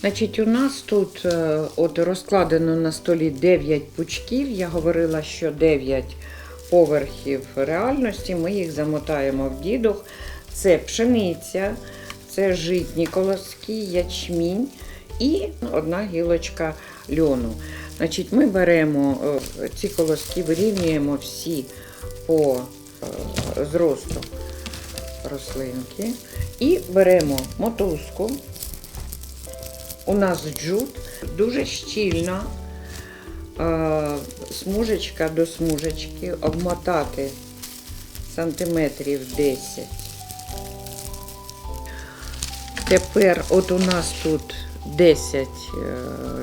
Значить, у нас тут е, от розкладено на столі 9 пучків. Я говорила, що 9 поверхів реальності. Ми їх замотаємо в дідух. Це пшениця, це житні колоски, ячмінь і одна гілочка льону. Значить, ми беремо е, ці колоски, вирівнюємо всі по е, зросту рослинки і беремо мотузку. У нас джут дуже щільна е, смужечка до смужечки, обмотати сантиметрів 10. Тепер от у нас тут 10 е,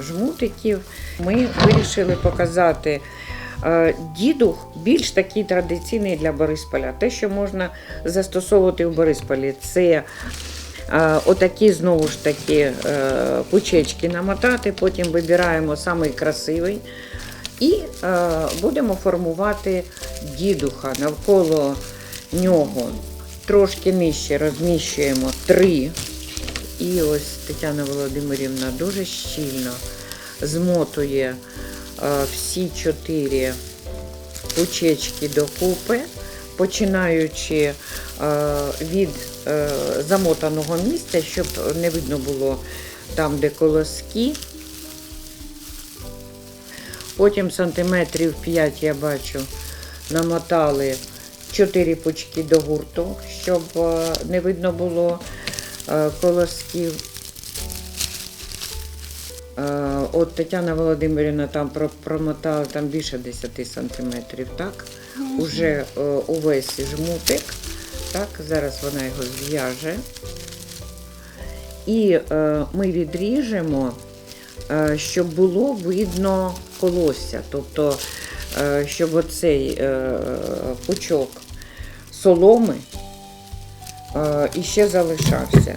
жмутиків. Ми вирішили показати е, дідух більш такий традиційний для Борисполя. Те, що можна застосовувати в Борисполі, це отакі знову ж таки е, пучечки намотати, потім вибираємо самий красивий. І е, будемо формувати дідуха навколо нього. Трошки нижче розміщуємо три. І ось Тетяна Володимирівна дуже щільно змотує е, всі чотири пучечки докупи, починаючи е, від е, замотаного місця, щоб не видно було там, де колоски. Потім сантиметрів 5 я бачу, намотали 4 пучки до гурту, щоб е, не видно було колосків. Е, От Тетяна Володимирівна там промотала там більше 10 сантиметрів, так? Уже е, увесь жмутик. Так, зараз вона його зв'яже. І е, ми відріжемо, е, щоб було видно колосся. Тобто, е, щоб оцей е, пучок соломи е, іще залишався.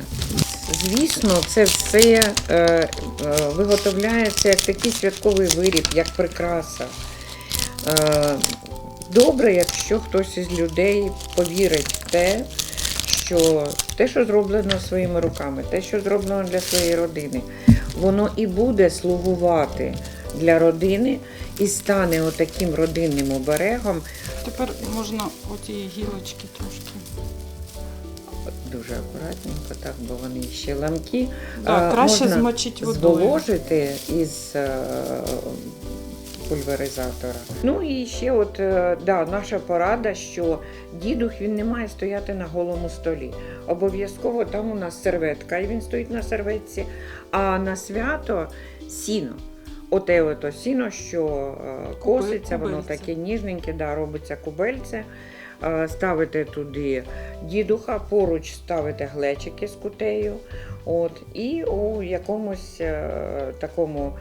Звісно, це все е, е, виготовляється як такий святковий виріб, як прикраса. Е, Добре, якщо хтось із людей повірить в те, що те, що зроблено своїми руками, те, що зроблено для своєї родини, воно і буде слугувати для родини і стане отаким родинним оберегом. Тепер можна оті гілочки трошки. Дуже акуратненько, так, бо вони ще ламкі. Так, А, краще можна змочити водою. зволожити із е, пульверизатора. Ну і ще, от е, да, наша порада, що дідух він не має стояти на голому столі. Обов'язково там у нас серветка, і він стоїть на серветці, а на свято сіно. Оте ото сіно, що е, коситься, воно таке ніжненьке, да, робиться кубельце. Е, Ставите туди дідуха, поруч ставите глечики з кутею. От, і у якомусь е, такому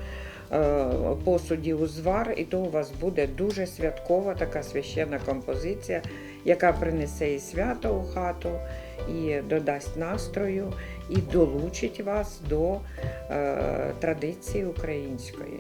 посуді узвар, і то у вас буде дуже святкова така священна композиція, яка принесе і свято у хату, і додасть настрою, і долучить вас до традиції української.